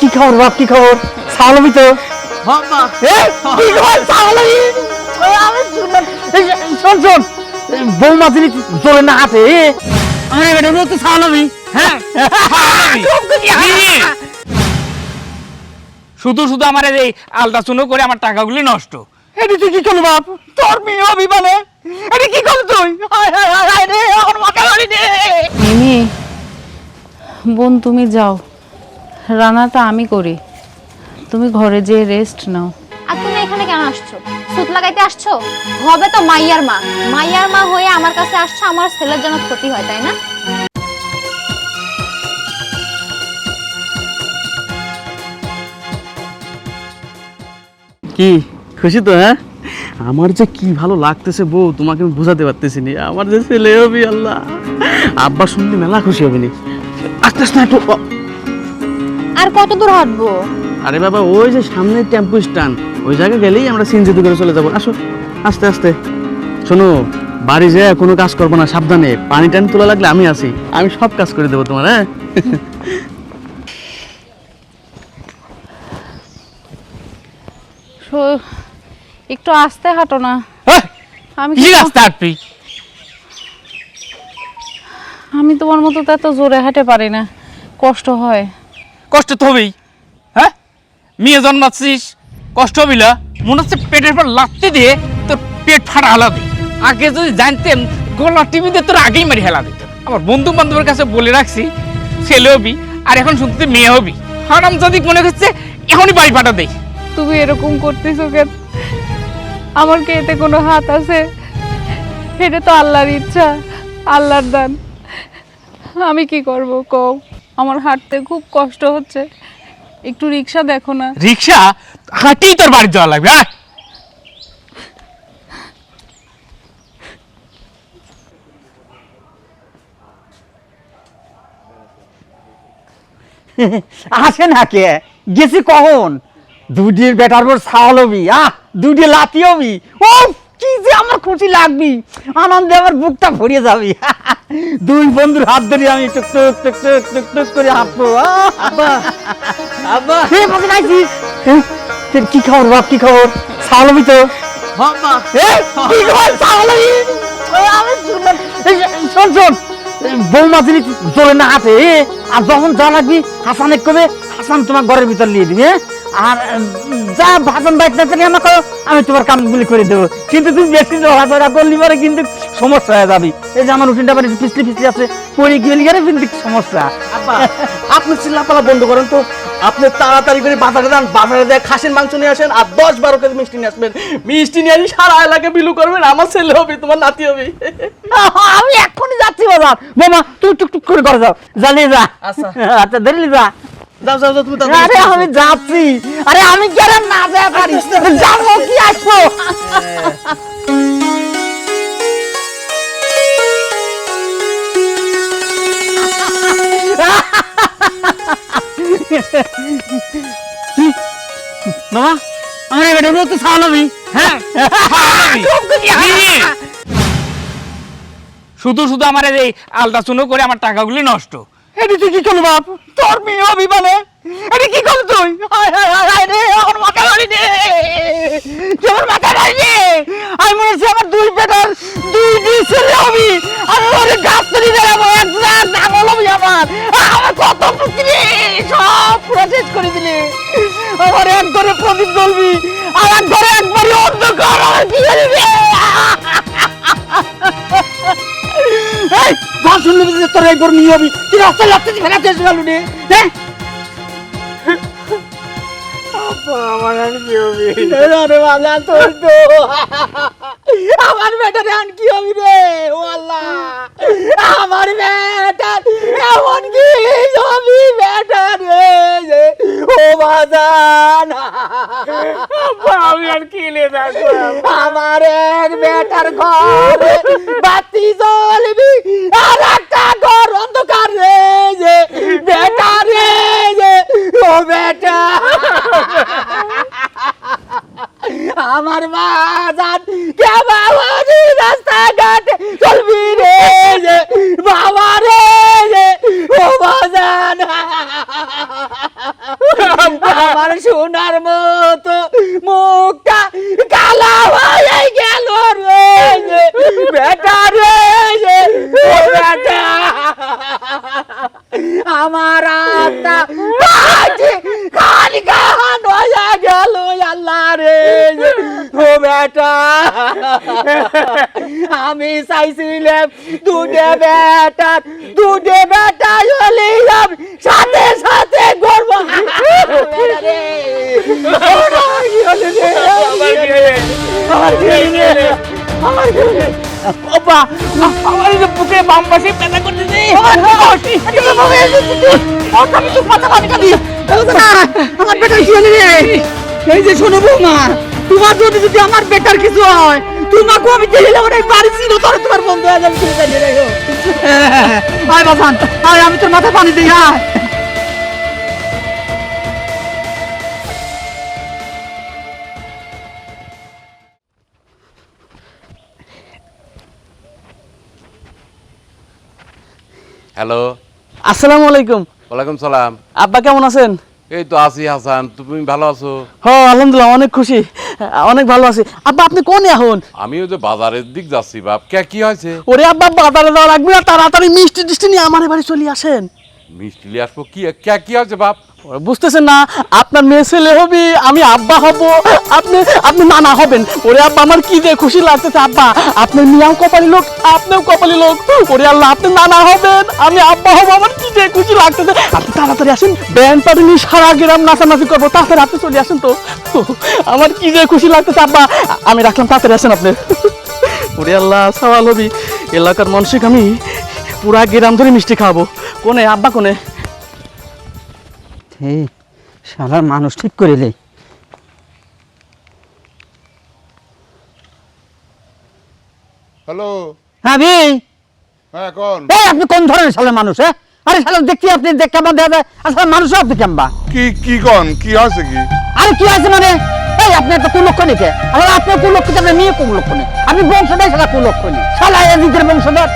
কি খবর বাপ কি খবর? সাওলাবি তো? এই, শোন শোন। বৌমা যিনি জোরে না হাতে আমার বেটা তো সাওলাবি হ্যাঁ হ্যাঁ। শুধু শুধু আমার এই আলট্রাসাউন্ড করে আমার টাকাগুলি নষ্ট। এটি তুই কি করলি বাপ? তোর মেয়ে হবি মানে এটি কি করলি তুই? হায় হায় হায় হায় রে আমার মাথা বাড়ি বোন তুমি যাও। রান্নাটা আমি করি। তুমি ঘরে যেয়ে রেস্ট নাও। আর তুমি এখানে কেন আসছো? সুত লাগাইতে আসছো? হবে তো মাইয়ার মা। মাইয়ার মা হয়ে আমার কাছে আসছো আমার ছেলের জন্য ক্ষতি হয় তাই না? কি? খুশি তো হ্যাঁ? আমার যে কি ভালো লাগতেছে বউ তোমাকে আমি বোঝাতে পারতেছি নি। আমার যে ছেলে হবে আল্লাহ। আব্বা শুনলে মেলা খুশি হবে নি আস্তে আস্তে একটু আর কত দূর হাঁটবো? আরে বাবা ওই যে সামনে টেম্পো স্ট্যান্ড ওই জায়গায় গেলেই আমরা সিনজিতে করে চলে যাব। আসো আস্তে আস্তে। শোনো বাড়ি যেয়ে কোনো কাজ করব না সাবধানে। পানি টানি তোলা লাগলে আমি আছি। আমি সব কাজ করে দেবো তোমার হ্যাঁ? একটু আস্তে হাঁটো না। আমি কি তো- রাস্তা হাঁটবি? আমি তোমার মতো তো এত জোরে হাঁটে পারি না। কষ্ট হয়। কষ্ট তো হবেই। হ্যাঁ? মেয়ে জন্মাচ্ছিস, কষ্ট হবি না। মনে হচ্ছে পেটের পর লাত্তি দিয়ে তোর পেট ফাটা হালা দে। আগে যদি জানতেন, গলা টিভিতে তোর আগেই মারি হেলা দিত। আমার বন্ধু বান্ধবের কাছে বলে রাখছি, ছেলে হবি, আর এখন শুনতে মেয়ে হবি। হারাম যদি মনে করছে এখনই বাড়ি ফাটা দেই। তুমি এরকম করতেছো কেন? আমার কি এতে কোনো হাত আছে? এটা তো আল্লাহর ইচ্ছা, আল্লাহর দান। আমি কি করব কও? আমার হাঁটতে খুব কষ্ট হচ্ছে। একটু রিক্সা দেখো না। রিক্সা? হাঁটেই তোর বাড়ি যাওয়া লাগবে আসে না কে? গেছি কখন? দুডির বেটার পর ছাওয়ালবি আহ দুডি লাতি হবি। ও কি যে আমার খুশি লাগবি? আনন্দে আমার বুকটা ভরিয়ে যাবি। দুই বন্ধুর হাত ধরে আমি টুক টুক টুক টুক টুক টুক করে হাঁটবো। আব্বা আব্বা। হে বসে আইছিস হে, তোর কি খবর বাপ কি খবর? ছাওয়ালবি তো? বাবা। এ, কি খবর শোন শোন। বৌমা যিনি জোরে না হাতে আর যখন যা লাগবি হাসানে কবে হাসান তোমার ঘরের ভিতর নিয়ে দিবি হ্যাঁ? আর যা ভাষণ না চালিয়ে আমাকে আমি তোমার কামগুলি করে দেবো। কিন্তু তুমি বেশি লড়াচড়া করলি পরে কিন্তু সমস্যা হয়ে যাবি। এই যে আমার উঠিনটা বাড়ি পিছলি পিছলি আছে পড়ে গেলে গেলে কিন্তু সমস্যা। আপনি চিল্লাপালা বন্ধ করেন তো। আপনি তাড়াতাড়ি করে বাজারে যান বাজারে যায় খাসির মাংস নিয়ে আসেন আর দশ বারো কেজি মিষ্টি নিয়ে আসবেন। মিষ্টি নিয়ে আসি সারা এলাকা বিলু করবেন আমার ছেলে হবে তোমার নাতি হবে। আমি এক্ষুনি যাচ্ছি বাজার। বোমা তুই টুকটুক করে করে যাও। জ্বালিয়ে যা। আচ্ছা। আচ্ছা ধরলি যা। যাও যাও তুমি আরে আমি যাচ্ছি। আরে আমি কেন না যায় পারি? যাব কি আসব মামা আমার বেটা তো সালামি হ্যাঁ? শুধু শুধু আমার এই আলট্রাসাউন্ড করে আমার টাকাগুলি নষ্ট। এটি তুই কি করলি বাপ? তোর মেয়ে হবি মানে এটি কি করলি তুই? আমার মাথা বাড়ি রে, আমার মাথা বাড়ি রে আমি মনে হচ্ছে আমার দুই পেটার দুই দুই ছেলে হবি আমি ওরে গাছ তৈরি দেবো এক নাঙল হবি আমার। আমার কত পুত্রী সব পুরো শেষ করে দিলি। আমার এক ঘরে প্রদীপ জ্বলবি, আর এক ঘরে একবারই অন্ধকার আমার কি এই গান শুনলি যে তোর একবার নিয়ে হবি তুই রাস্তায় লাগতে ফেলাতে এসে গেল রে হ্যাঁ? আমার আর কি হবি? বাবা তোর তো আমার বেটারে আন কি হবি রে? ও আল্লাহ। আমার বেটার এমন কি হবি বেটা রে বাজান আমি আর দেখো আমার এক বেটার ঘর। বাতি জ্বলবি আর একটা ঘর অন্ধকার রে যে বেটা রে যে ও বেটা। আমার বাজান কে বাবা রাস্তাঘাট চলবি রে যে বাবা রে যে ও বাজান আমার সোনার মতো মুখটা কালা হয়ে গেল রে বেটা রে ও বেটা আমার আত্মা খালি গান হয়ে গেল আল্লাহ রে ও বেটা আমি চাইছিলাম দুটে বেটা দুটে বেটা হলে আমি সাথে সাথে বেটা রে, বাবা আমার এই যে বুকে বাম পাশে ব্যথা করতেছে। আমার বেটার কি হলো রে? এই যে শোনো বৌমা তোমার যদি যদি আমার বেটার কিছু হয় তোমাকে আমি জেলে যাব এই বাড়ি ছিল তোর তোমার বন্ধু হয়ে যাবে। তুমি জানিয়ে রেখো। আয় বাসান আয় আমি তোর মাথায় পানি দিই আয়। হ্যালো। আসসালামু আলাইকুম। ওয়ালাইকুম সালাম। আব্বা কেমন আছেন? এই তো আছি হাসান তুমি ভালো আছো? হ্যাঁ আলহামদুলিল্লাহ অনেক খুশি অনেক ভালো আছি। আব্বা আপনি কোন এখন? আমিও যে বাজারের দিক যাচ্ছি বাপ। কে কি হয়েছে? ওরে আব্বা বাজারে যাওয়া লাগবে না তাড়াতাড়ি মিষ্টি টিষ্টি নিয়ে আমার বাড়ি চলে আসেন। মিষ্টি আসব। কি, কে হয়েছে বাপ? বুঝতেছেন না, আপনার মেয়ে ছেলে হবে, আমি আব্বা হব। আপনি আপনি নানা হবেন। ওরে আব্বা, আমার কি যে খুশি লাগতেছে, আব্বা। আপনি মিয়াও কপালি লোক, আপনিও কপালি লোক। ওরে আল্লাহ, আপনি নানা হবেন, আমি আব্বা হব, আমার কি যে খুশি লাগতেছে। আপনি তাড়াতাড়ি আসেন, ব্যান্ড পার্টি নিয়ে সারা গ্রাম নাচানাচি করব, তাড়াতাড়ি আপনি চলে আসেন তো। আমার কি যে খুশি লাগতেছে, আব্বা। আমি রাখলাম, তাড়াতাড়ি আসেন আপনি। ওরে আল্লাহ, সওয়াল হবি। এলাকার মানুষকে আমি পুরা গ্রাম ধরে মিষ্টি খাওয়াবো। কোনে আব্বা কোনে? এই শালার মানুষ ঠিক করে দেয় হ্যালো? হ্যাঁ ভাই হ্যাঁ কোন? এই আপনি কোন ধরনের শালার মানুষ হ্যাঁ? আরে শালা দেখছি আপনি দেখ কেমন দেখা যায় আসলে মানুষ আপনি কেমবা? কি কি কোন? কি হয়েছে কি? আরে কি আছে মানে? এই আবার আপনার মেয়ে আপনি বংশটাই শালা এজিতের বংশধর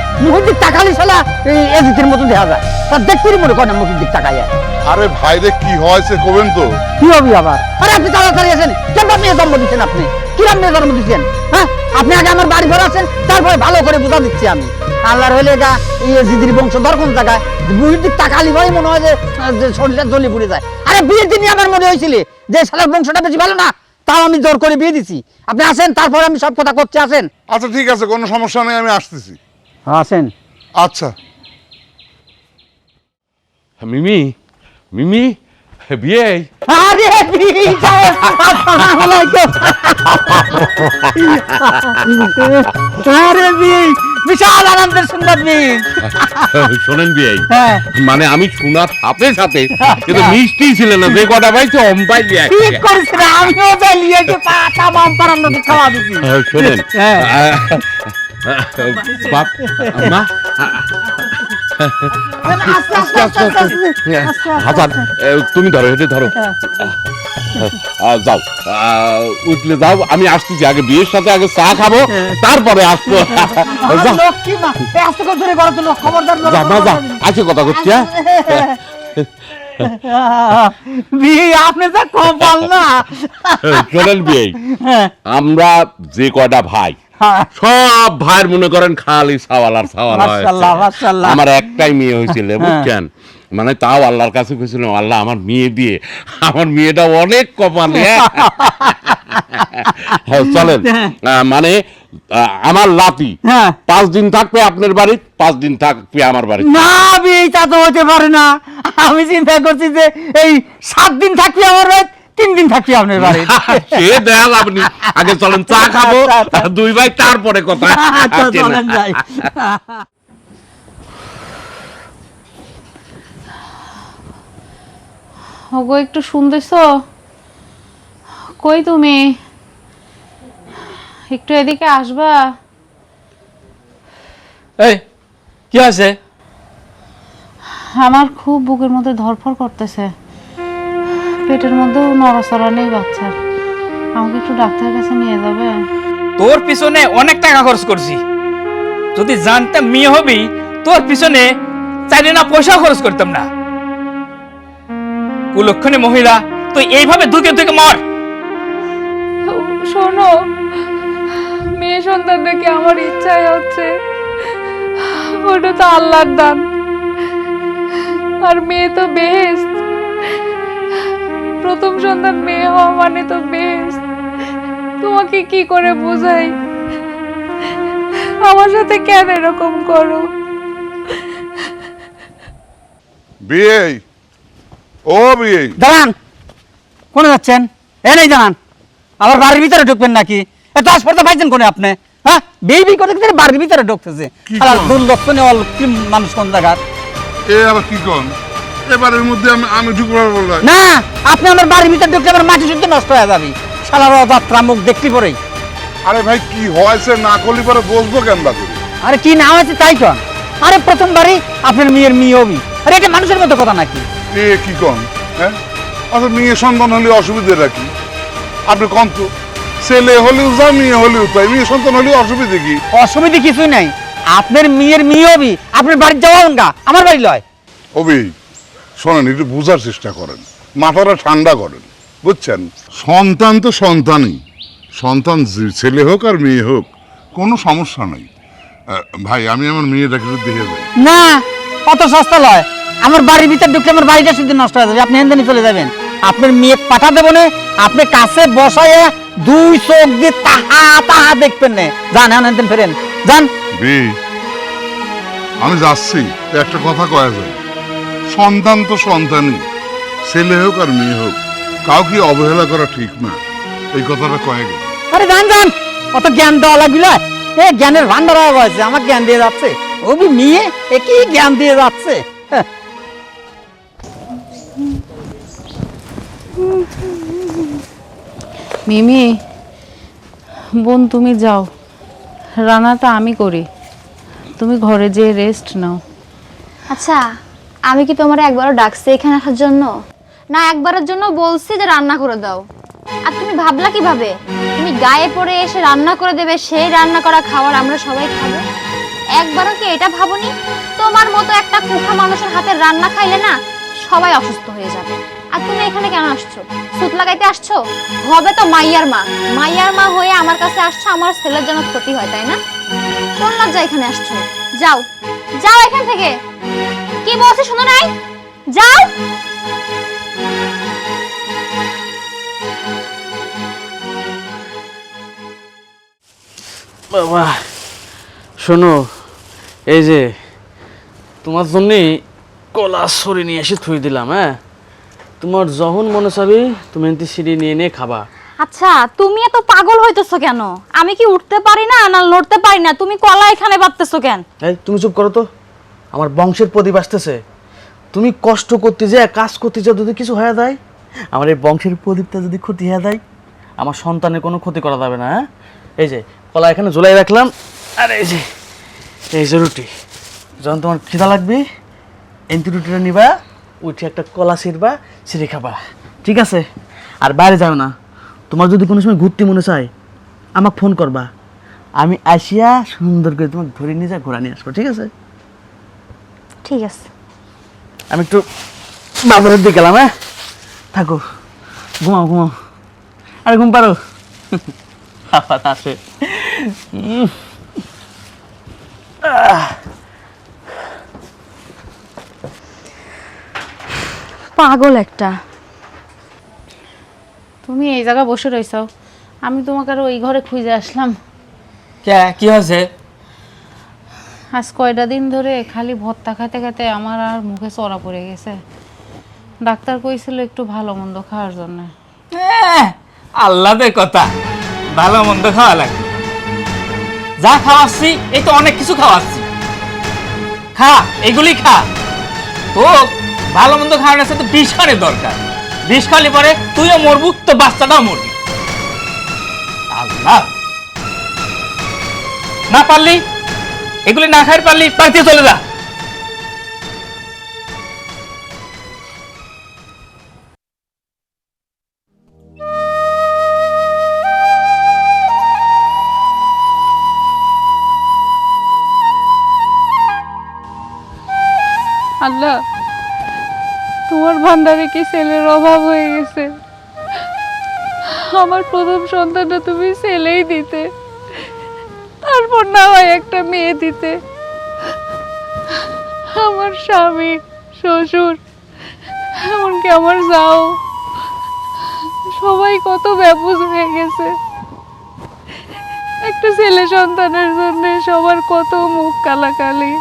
তাকালি শালা এই মতো দেখা যায়। তার দেখতেই মনে করেন তাকাইয়া আরে ভাইরে কি হয়েছে কবেন তো? কি হবে আবার? আরে আপনি তাড়াতাড়ি আসেন। কেন মেয়ে জন্ম দিচ্ছেন আপনি? কিরম মেয়ে জন্ম দিচ্ছেন? হ্যাঁ? আপনি আগে আমার বাড়ি ঘর আছেন তারপরে ভালো করে বোঝা দিচ্ছি আমি। আল্লাহর হইলে এটা এই জিদির বংশধর কোন জায়গায়? বুড়ির দিক তাকালি ভাই মনে হয় যে যে শরীরটা জ্বলি পুড়ে যায়। আরে বিয়ের দিনই আমার মনে হয়েছিল যে শালার বংশটা বেশি ভালো না। তাও আমি জোর করে বিয়ে দিছি। আপনি আসেন তারপরে আমি সব কথা করছি আসেন। আচ্ছা ঠিক আছে কোনো সমস্যা নেই আমি আসতেছি। আসেন। আচ্ছা। মিমি মিমি বিয়ে আরে বিয়ে। আরে বিয়ে বিশাল আনন্দের সংবাদ বিয়ে শোনেন বিয়ে হ্যাঁ। মানে আমি শোনার সাথে সাথে কিন্তু মিষ্টি ছিল না যে কটা পাইছে অম্পাই দিয়ে ঠিক করিস রে আমিও বেলিয়ে যে পাতা বাম পারার খাওয়া দিছি। শোনেন। হ্যাঁ। মা হাসান তুমি ধরো হেঁটে ধরো। যাও। উঠলে যাও আমি আসতেছি আগে বিয়ের সাথে আগে চা খাব তারপরে আসব। যাও। লক্ষ্মী মা? এই আস্তে করে ধরে করো তো লোক খবরদার যা মা আছে কথা করছি হ্যাঁ? আপনি যা কপাল না। শোনেন বিয়ে। হ্যাঁ, আমরা যে কয়টা ভাই হ্যাঁ। সব ভাইয়ের মনে করেন খালি সাওয়াল আর। আমার একটাই মেয়ে হয়েছিল বুঝছেন? মানে তাও আল্লাহর কাছে আল্লাহ আমার মেয়ে দিয়ে আমার মেয়েটা অনেক কপালে হ্যাঁ, চলেন। মানে আমার লাতি। হ্যাঁ। পাঁচ দিন থাকবে আপনার বাড়ি পাঁচ দিন থাকবে আমার বাড়ি। না বিয়েটা তো হতে পারে না। আমি চিন্তা করছি যে এই সাত দিন থাকবি আমার বাড়ি তিন দিন থাকবি আপনার বাড়ি। সে দেখা আপনি আগে চলেন চা খাব আচ্ছা, আচ্ছা। দুই ভাই তারপরে কথা। আচ্ছা চলেন যাই। ওগো একটু শুনতেছ? কই তুমি? একটু এদিকে আসবা? এই কি আছে? আমার খুব বুকের মধ্যে ধরফর করতেছে। পেটের মধ্যেও নড়াচড়া নেই বাচ্চার আমাকে একটু ডাক্তারের কাছে নিয়ে যাবে। তোর পিছনে অনেক টাকা খরচ করছি। যদি জানতাম মেয়ে হবি তোর পিছনে চাইলে না পয়সা খরচ করতাম না। কুলক্ষণে মহিলা তুই এইভাবে দুকে দুকে মর। শোনো মেয়ে সন্তান দেখে আমার ইচ্ছাই হচ্ছে। ওটা তো আল্লাহর দান। আর মেয়ে তো বেশ প্রথম সন্তান মেয়ে হওয়া মানে তো বেশ তোমাকে কি করে বোঝাই? আমার সাথে কেন এরকম করো? বিয়ে? ও বিয়ে? দাঁড়ান। কোনে যাচ্ছেন? এ নেই দাঁড়ান। আবার বাড়ির ভিতরে ঢুকবেন নাকি? এত আসপর্দা পাইছেন কোনে আপনি? হ্যাঁ? বিয়ে বিয়ে করতে বাড়ির ভিতরে ঢুকতেছে। কি আর দুর্লক্ষণে অল্প মানুষ কোন জায়গার? এ আবার কি কন? এবারের মধ্যে আমি আমি বললাম না। আপনি আমার বাড়ির ভিতরে ঢুকলে আমার মাটি শুদ্ধ নষ্ট হয়ে যাবে। শালার অযাত্রা মুখ দেখতে পরেই আরে ভাই কি হয়েছে না করলি পরে বসবো কেন বা আরে কি নাম আছে তাই কন? আরে প্রথমবারই আপনার মেয়ের মেয়ে হবি। আরে এটা মানুষের মতো কথা নাকি? এ কি কন হ্যাঁ? অত মেয়ে সন্তান হলে অসুবিধেটা কি? আপনি কন তো ছেলে হলেও যা মেয়ে হলেও তাই। মেয়ে সন্তান হলেও অসুবিধে কি? অসুবিধা কিছুই নাই। আপনার মেয়ের মেয়ে হবি আপনার বাড়ি যাওয়া গা আমার বাড়ি লয়। অবি শোনেন একটু বোঝার চেষ্টা করেন। মাথাটা ঠান্ডা করেন বুঝছেন? সন্তান তো সন্তানই। সন্তান ছেলে হোক আর মেয়ে হোক কোনো সমস্যা নেই। ভাই আমি আমার মেয়েটাকে একটু দেখে যাই। না অত সস্তা লয়। আমার বাড়ির ভিতর ঢুকলে আমার বাড়িটা শুধু নষ্ট হয়ে যাবে। আপনি হেনদেনি চলে যাবেন। আপনার মেয়ে পাঠা দেবো না আপনি কাছে বসায় দুই চোখ দিয়ে তাহা তাহা দেখবেন না। যান হ্যাঁ হেনদেন ফেরেন। যান। বে আমি যাচ্ছি। একটা কথা কয়া যায়। সন্তান তো সন্তানই ছেলে হোক আর মেয়ে হোক কাউকে অবহেলা করা ঠিক না। এই কথাটা কয়ে গেল। আরে যান যান অত জ্ঞান দেওয়া লাগবে এ জ্ঞানের ভান্ডার হয়ে গেছে আমার জ্ঞান দিয়ে যাচ্ছে। ও বি মেয়ে এ কি জ্ঞান দিয়ে যাচ্ছে? হ্যাঁ। মিমি বোন তুমি যাও। রান্নাটা আমি করি। তুমি ঘরে যেয়ে রেস্ট নাও। আচ্ছা। আমি কি তোমার একবারও ডাকছি এখানে আসার জন্য? না, একবারের জন্য বলছি যে রান্না করে দাও। আর তুমি ভাবলা কীভাবে? তুমি গায়ে পড়ে এসে রান্না করে দেবে, সেই রান্না করা খাবার আমরা সবাই খাব। একবারও কি এটা ভাবনি? তোমার মতো একটা কুখা মানুষের হাতের রান্না খাইলে না সবাই অসুস্থ হয়ে যাবে। আর তুমি এখানে কেন আসছো? সুত লাগাইতে আসছো? হবে তো মাইয়ার মা। মাইয়ার মা হয়ে আমার কাছে আসছো, আমার ছেলের জন্য ক্ষতি হয়, তাই না? কোন লজ্জা এখানে আসছো? যাও। যাও এখান থেকে। কি বলছি শুনো নাই? যাও। বাবা শোনো এই যে তোমার জন্যই কলা সরি নিয়ে এসে থুই দিলাম হ্যাঁ? তোমার যখন মনে চাবি তুমি এনতি সিঁড়ি নিয়ে নিয়ে খাবা। আচ্ছা তুমি এত পাগল হইতেছো কেন? আমি কি উঠতে পারি না না লড়তে পারি না? তুমি কলা এখানে বাঁধতেছো কেন? এই তুমি চুপ করো তো। আমার বংশের প্রদীপ আসতেছে। তুমি কষ্ট করতে যা কাজ করতে যা যদি কিছু হয়ে দেয় আমার এই বংশের প্রদীপটা যদি ক্ষতি হয়ে দেয় আমার সন্তানের কোনো ক্ষতি করা যাবে না হ্যাঁ? এই যে, কলা এখানে ঝোলাই রাখলাম। আর এই যে এই যে রুটি। যখন তোমার খিদা লাগবে, এনতি রুটিটা নিবা, উঠে একটা কলা ছিঁড়বা, ছিঁড়ে খাবা। ঠিক আছে? আর বাইরে যাও না। তোমার যদি কোনো সময় ঘুরতে মনে চায়, আমাকে ফোন করবা। আমি আসিয়া সুন্দর করে তোমাকে ধরে নিয়ে যা ঘোরা নিয়ে আসব। ঠিক আছে? ঠিক আছে। আমি একটু বাজারের দিকে গেলাম হ্যাঁ? থাকো ঘুমাও ঘুমাও। আরে ঘুম পারো আবার আসে পাগল একটা। তুমি এই জায়গায় বসে রইছো আমি তোমাকে আর ওই ঘরে খুঁজে আসলাম। কে? কি হয়েছে? আজ কয়টা দিন ধরে খালি ভর্তা খেতে খেতে আমার আর মুখে চড়া পড়ে গেছে। ডাক্তার কইছিল একটু ভালো মন্দ খাওয়ার জন্য। আল্লাদের কথা, ভালো মন্দ খাওয়া লাগে যা খাওয়াচ্ছি, এই তো অনেক কিছু খাওয়াচ্ছি। খা, এগুলি খা। তো ভালো মন্দ খাওয়ানোর সাথে বিষ দরকার। বিষ খালি পরে তুইও মরবু তো বাচ্চাটাও মরবি। আল্লাহ। না পারলি এগুলি না খাই পারলি বাড়িতে চলে যা। আল্লাহ, তোমার ভান্ডারে কি ছেলের অভাব হয়ে গেছে? আমার প্রথম সন্তানটা তুমি ছেলেই দিতে। তারপর না হয় একটা মেয়ে দিতে। আমার স্বামী, শ্বশুর, এমনকি আমার যাও। সবাই কত ব্যাপুজ হয়ে গেছে। একটা ছেলে সন্তানের জন্য সবার কত মুখ কালাকালি।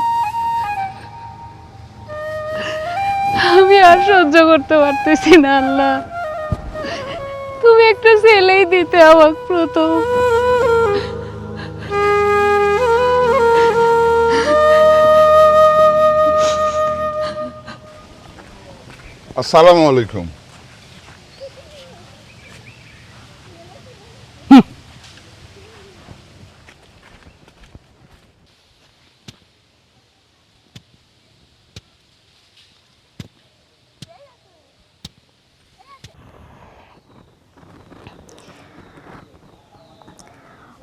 আমি আর সহ্য করতে পারতেছি না, আল্লাহ। তুমি একটা ছেলেই দিতে আমাকে প্রথম। আসসালামু আলাইকুম।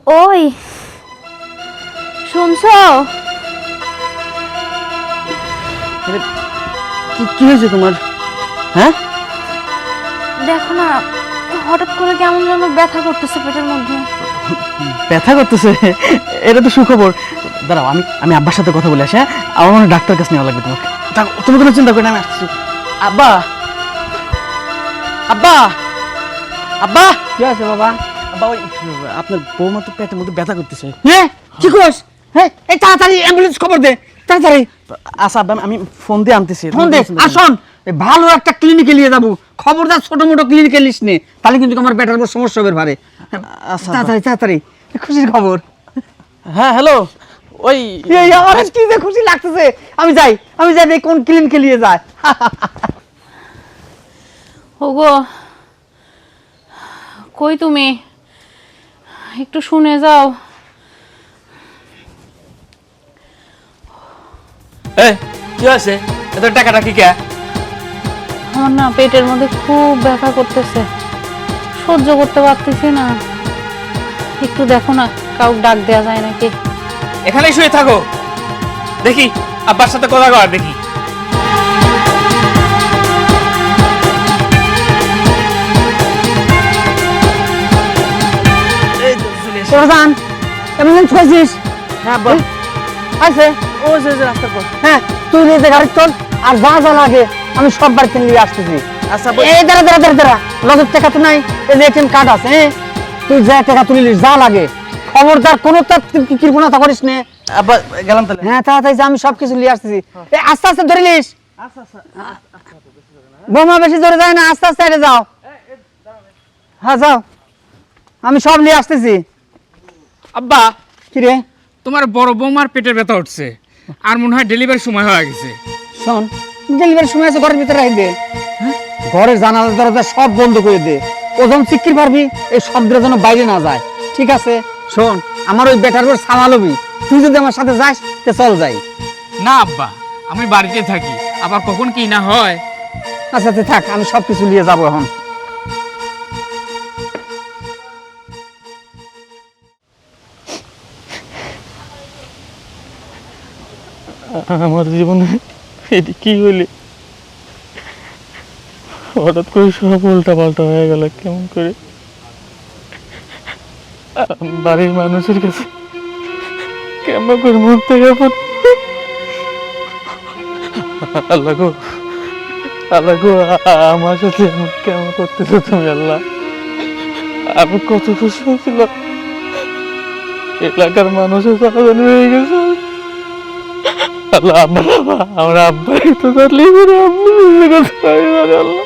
ওই শুনছো? কি কি হয়েছে তোমার? হ্যাঁ? দেখো না হঠাৎ করে কেমন যেন ব্যথা করতেছে পেটের মধ্যে। ব্যথা করতেছে? এটা তো সুখবর। দাঁড়াও আমি আমি আব্বার সাথে কথা বলে আসি হ্যাঁ? আমার মনে ডাক্তার কাছে নেওয়া লাগবে তোমাকে। তুমি কোনো চিন্তা করো না আমি আসছি। আব্বা! আব্বা! আব্বা! কি আছে বাবা? আব্বা ওই আপনার বৌমা তো পেটের মধ্যে ব্যথা করতেছে। হ্যাঁ? কি কস হ্যাঁ? এই তাড়াতাড়ি অ্যাম্বুলেন্স খবর দে তাড়াতাড়ি। আচ্ছা আব্বা আমি ফোন দিয়ে আনতেছি। ফোন দে আসুন ভালো একটা ক্লিনিকে নিয়ে যাব। খবরদার ছোট মোটো ক্লিনিকে নিস নে তাহলে কিন্তু আমার বেটার উপর সমস্যা হবে পারে। আচ্ছা, তাড়াতাড়ি তাড়াতাড়ি খুশির খবর। হ্যাঁ হ্যালো ওই এই আমার কি যে খুশি লাগতেছে। আমি যাই আমি যাই কোন ক্লিনিকে নিয়ে যায়। ওগো কই তুমি? একটু শুনে যাও। এ কি আছে এত টাকাটা কি কে? আমার না পেটের মধ্যে খুব ব্যথা করতেছে। সহ্য করতে পারতেছি না। একটু দেখো না কাউ ডাক দেওয়া যায় নাকি? এখানেই শুয়ে থাকো। দেখি আব্বার সাথে কথা কর দেখি। প্রধান অ্যাম্বুলেন্স খুঁজছিস হ্যাঁ বল আছে। ও যে রাস্তার পর হ্যাঁ তুই যে গাড়ি চল আর যা যা লাগে আমি সব বাড়িতে নিয়ে আসতেছি। আচ্ছা এই দাঁড়া দাঁড়া দাঁড়া দাঁড়া। নগদ টাকা তো নাই। এই যে এটিএম কার্ড আছে হ্যাঁ? তুই যা টাকা তুলে যা লাগে। খবরদার কোনো তার কৃপণতা করিস নে? গেলাম তাহলে। হ্যাঁ তাড়াতাড়ি যা আমি সব কিছু নিয়ে আসতেছি। এই আস্তে আস্তে ধরে নিস। আচ্ছা আচ্ছা। বোমা বেশি ধরে যায় না আস্তে আস্তে যাও। হ্যাঁ যাও। আমি সব নিয়ে আসতেছি। আব্বা কি রে? তোমার বড় বৌমার পেটের ব্যথা উঠছে। আর মনে হয় ডেলিভারি সময় হয়ে গেছে। শোন ডেলিভারির সময় আছে ঘরের ভিতরে রাখবে। ঘরের জানালা দরজা সব বন্ধ করে দে। ও যখন চিকির পারবি এই শব্দটা যেন বাইরে না যায়। ঠিক আছে? শোন আমার ওই বেটার উপর সামালবি তুই যদি আমার সাথে যাস তে চল যাই। না আব্বা আমি বাড়িতে থাকি। আবার কখন কি না হয়? আচ্ছা তে থাক আমি সব কিছু নিয়ে যাব এখন। আমার জীবনে কি হইলে? হঠাৎ করে সব উল্টা পাল্টা হয়ে গেল, কেমন করে? বাড়ির মানুষের কাছে কেমন করে মুখ থেকে আল্লাহ গো আল্লাহ গো, আমার সাথে কেমন করতেছো তুমি আল্লাহ? আমি কত খুশি হয়েছিলাম। এলাকার মানুষের সারাদানি হয়ে গেছে। আল্লাহ আব্বা আমরা আব্বা একটু আল্লাহ।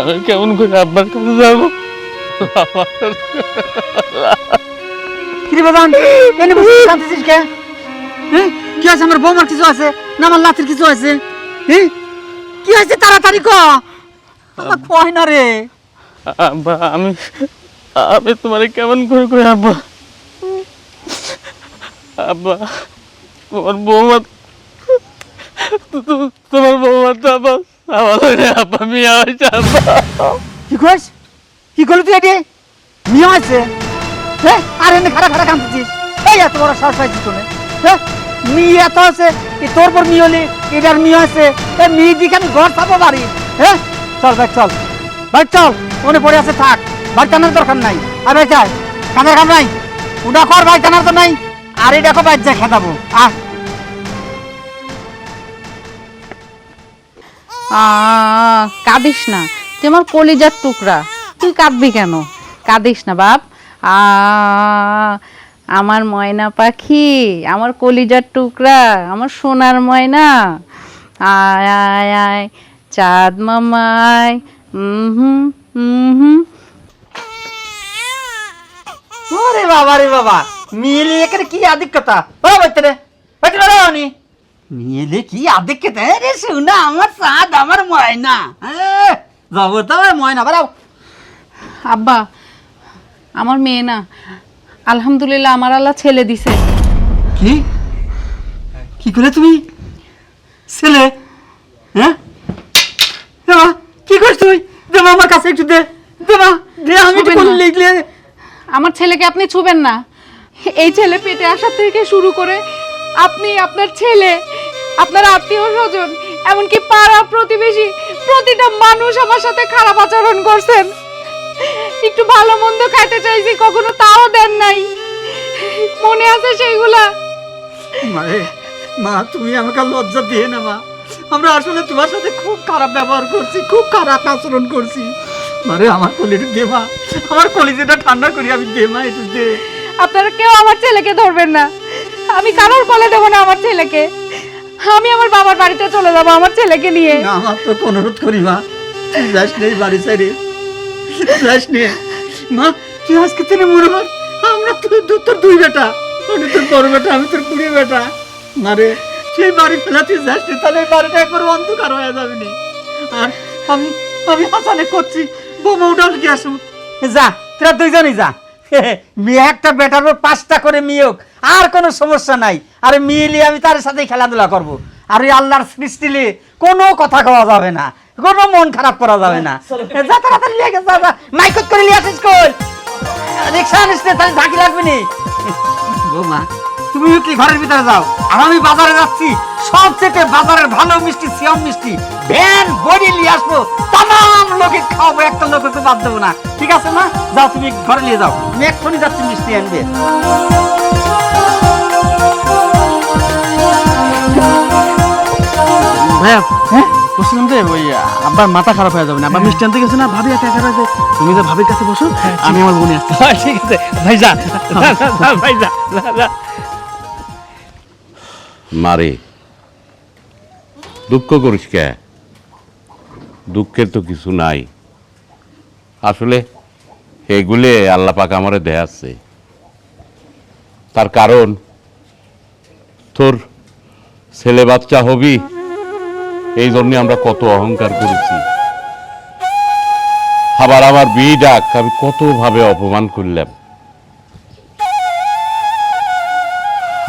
আমি কেমন করে আব্বার কাছে যাব? কি হ্যাঁ? কি আছে আমার বৌমার কিছু আছে? না আমার লাতির কিছু আছে? হ্যাঁ? কি আছে তাড়াতাড়ি কয় না রে। আব্বা আমি আমি তোমার কেমন করে করে আব্বা আব্বা, তোমার বৌমা তোমার বৌমা তো আমার আব্বা, মিয়া হয়েছে আব্বা। কি কইস? কি করলি তুই এটি? নিয়ে আছে হ্যাঁ আর এনে খারা খারা কাঁদতেছিস এই এত বড় সাহস পাইছিস তোনে হ্যাঁ মেয়ে এত আছে কি তোর পর মেয়ে হলি এটার মেয়ে আছে এ মেয়ে দিকে আমি ঘর থাকব বাড়ি। হ্যাঁ চল ভাই চল। ভাই, চল, মনে পড়ে আছে থাক। ভাই টানার দরকার নাই। আর ভাই চাই কানের কাম নাই। ওটা কর ভাই টানার তো নাই। আর দেখো ভাই যা আহ, কাঁদিস না। তুই আমার কলিজার টুকরা। তুই কাঁদবি কেন? কাঁদিস না বাপ। আ আমার ময়না পাখি আমার কলিজার টুকরা আমার সোনার ময়না। আয় আয় আয় চাঁদ মামায় হুম হুম। ওরে বাবা রে বাবা। মিলে এখানে কি আধিক্যতা? ও বাইতে রে বাইতে রে রানি মিলে কি আধিক্যতা? রে শোনা আমার সাদ আমার ময়না। যাব তো ময়না বাড়াও আব্বা আমার মেয়ে না আলহামদুলিল্লাহ আমার আল্লাহ ছেলে দিছে। কি? কি করে তুমি? ছেলে? হ্যাঁ কি করিস তুই? দেমা আমার কাছে একটু দে। দেমা দে আমি। লিখলে আমার ছেলেকে আপনি ছুবেন না। এই ছেলে পেটে আসার থেকে শুরু করে আপনি, আপনার ছেলে, আপনার আত্মীয় স্বজন, এমনকি পাড়া প্রতিবেশী, প্রতিটা মানুষ আমার সাথে খারাপ আচরণ করছেন। একটু ভালো মন্দ খাইতে চাইছি, কখনো তাও দেন নাই। মনে আছে সেইগুলা? মারে মা, তুমি আমাকে লজ্জা দিয়ে না, মা। আমরা আসলে তোমার সাথে খুব খারাপ ব্যবহার করছি, খুব খারাপ আচরণ করছি। মারে আমার কলিটা দে, মা। আমার কলিজাটা ঠান্ডা করি, আমি দে, মা, একটু দে। আপনারা কেউ আমার ছেলেকে ধরবেন না। আমি কারোর কলে দেবো না আমার ছেলেকে। আমি আমার বাবার বাড়িতে চলে যাব আমার ছেলেকে নিয়ে। না আমার তো অনুরোধ করি মা। তুই যাস নেই বাড়ি সাইডে যাস নে। মা তুই আজকে থেকে হয় আমরা তো দু- তোর দুই বেটা। উনি তোর বড় বেটা আমি তোর কুড়ি বেটা। মারে সেই বাড়ি ফেলা তুই যাস নি। তাহলে এই বাড়িটা একবার অন্ধকার হয়ে যাবে নি। আর আমি আমি হাসানে করছি। বোমা উঠাল কি আসু যা তোরা দুইজনই যা। মেয়ে একটা বেটার পর পাঁচটা করে মেয়ে হোক আর কোনো সমস্যা নাই। আর মেয়ে আমি তার সাথে খেলাধুলা করব। আর ওই আল্লাহর সৃষ্টি নিয়ে কোনো কথা কওয়া যাবে না কোনো মন খারাপ করা যাবে না। যা তাড়াতাড়ি লিয়ে গেছে মাইকত করে নিয়ে আসিস কই? রিক্সা আনিস তাহলে ঝাঁকি লাগবে নি? বৌমা তুমি কি ঘরের ভিতরে যাও? আর আমি বাজারে যাচ্ছি। সবচেয়ে বাজারের ভালো মিষ্টি সিয়াম মিষ্টি। ভ্যান বডি নিয়ে আসব। তাম লোকে খাওয়াবো একটা লোককে বাদ দেবো না। ঠিক আছে মা? যাও তুমি ঘরে নিয়ে যাও। আমি এক্ষুনি যাচ্ছি মিষ্টি আনবে ভাইয়া হ্যাঁ? বলছিলাম যে ওই আব্বার মাথা খারাপ হয়ে যাবে না। আব্বা মিষ্টি আনতে গেছে না? ভাবি একা একা রয়েছে। তুমি যে ভাবির কাছে বসো আমি আমার বোনে আসছি হ্যাঁ, ঠিক আছে। ভাই যা। ভাই যা। মারে। দুঃখ করিস কে? দুঃখের তো কিছু নাই। আসলে এগুলে আল্লাহ পাক আমারে দেখাচ্ছে তার কারণ, তোর ছেলে বাচ্চা হবি, এই জন্য আমরা কত অহংকার করেছি। আবার আমার বিয়ে ডাক আমি কতভাবে অপমান করলাম।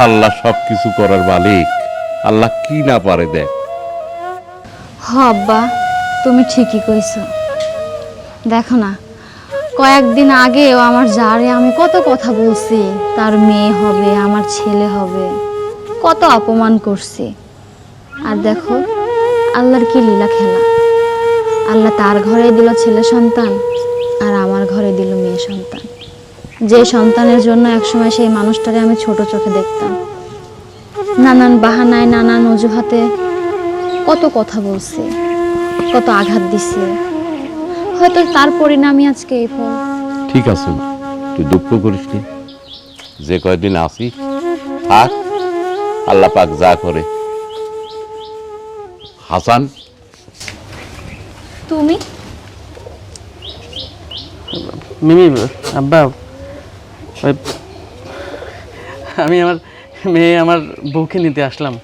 আল্লাহ সব কিছু করার মালিক। আল্লাহ কি না পারে দেখ। হ আব্বা, তুমি ঠিকই কইছো। দেখো না, কয়েকদিন আগেও আমার জারে আমি কত কথা বলছি, তার মেয়ে হবে, আমার ছেলে হবে, কত অপমান করছি। আর দেখো, আল্লাহর কি লীলা খেলা। আল্লাহ তার ঘরে দিল ছেলে সন্তান, আর আমার ঘরে দিল মেয়ে সন্তান। যে সন্তানের জন্য একসময় সেই মানুষটাকে আমি ছোট চোখে দেখতাম। নানান বাহানায় নানান অজুহাতে কত কথা বলছে কত আঘাত দিছে। হয়তো তার পরিণামই আজকে এই ফল। ঠিক আছে তুই দুঃখ করিস নি। যে কয়দিন আসি থাক আল্লাহ পাক যা করে। হাসান? তুমি? মিমি আব্বা। আমি আমার মেয়ে আমার বউকে নিতে আসলাম।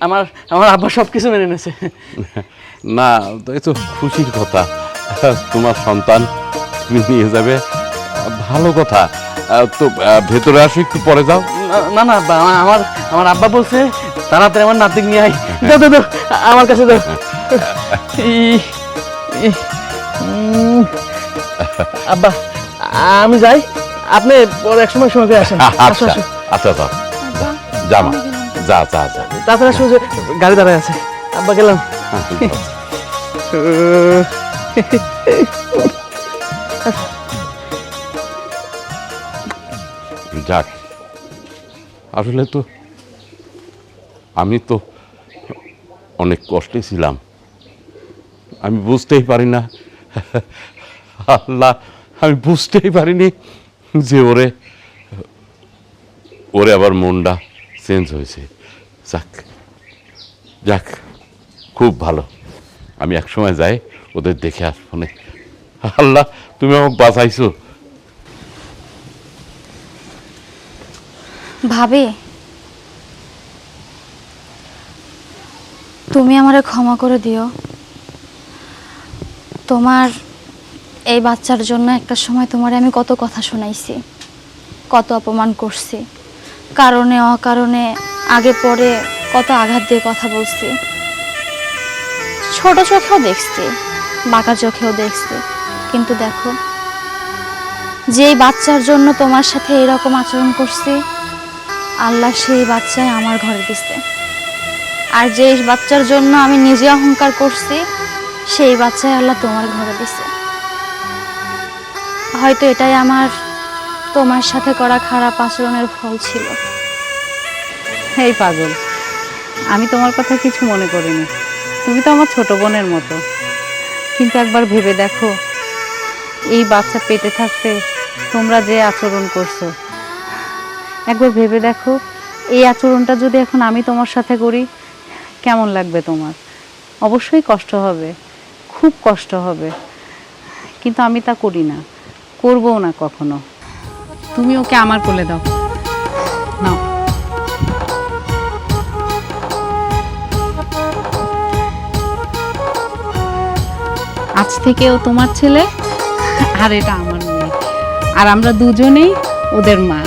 আমার আমার আব্বা সব কিছু মেনে নিয়েছে। না তো এ তো খুশির কথা। তোমার সন্তান তুমি নিয়ে যাবে। ভালো কথা। তো ভেতরে আসো একটু পরে যাও। না- না আব্বা আমার- আমার আব্বা বলছে তাড়াতাড়ি আমার নাতিক নিয়ে আই দাও দাও আমার কাছে দাও। আব্বা আমি যাই। আপনি পরে এক সময় সময় করে আসেন। আসো আচ্ছা আচ্ছা। যাও জামা যা যা যা। তাছাড়া শুধু গাড়ি দাঁড়ায় আছে। আব্বা গেলাম। যাক আসলে তো আমি তো অনেক কষ্টে ছিলাম। আমি বুঝতেই পারি না। আল্লাহ আমি বুঝতেই পারিনি। যে ওরে ওরে আবার মনটা চেঞ্জ হয়েছে। যাক যাক, খুব ভালো। আমি এক সময় যাই, ওদের দেখে আসব না আল্লাহ, তুমি আমাকে বাঁচাইছো। ভাবে, তুমি আমারে ক্ষমা করে দিও। তোমার এই বাচ্চার জন্য একটা সময় তোমারে আমি কত কথা শোনাইছি, কত অপমান করছি, কারণে, অকারণে, আগে পরে কত আঘাত দিয়ে কথা বলছি। ছোট চোখেও দেখছি, বাঁকা চোখেও দেখছি, কিন্তু দেখো, যেই বাচ্চার জন্য তোমার সাথে এরকম আচরণ করছি, আল্লাহ সেই বাচ্চায় আমার ঘরে দিছে। আর যে বাচ্চার জন্য আমি নিজে অহংকার করছি, সেই বাচ্চায় আল্লাহ তোমার ঘরে দিছে। হয়তো এটাই আমার, তোমার সাথে করা খারাপ আচরণের ফল ছিল। এই পাগল, আমি তোমার কথা কিছু মনে করিনি। তুমি তো আমার ছোট বোনের মতো। কিন্তু একবার ভেবে দেখো, এই বাচ্চা পেটে থাকতে তোমরা যে আচরণ করছ। একবার ভেবে দেখো, এই আচরণটা যদি এখন আমি তোমার সাথে করি, কেমন লাগবে তোমার? অবশ্যই কষ্ট হবে, খুব কষ্ট হবে। কিন্তু আমি তা করি না। করবও না কখনো। তুমি ওকে আমার কোলে দাও। আজ থেকেও তোমার ছেলে আর এটা আমার মেয়ে। আর আমরা দুজনেই ওদের মা।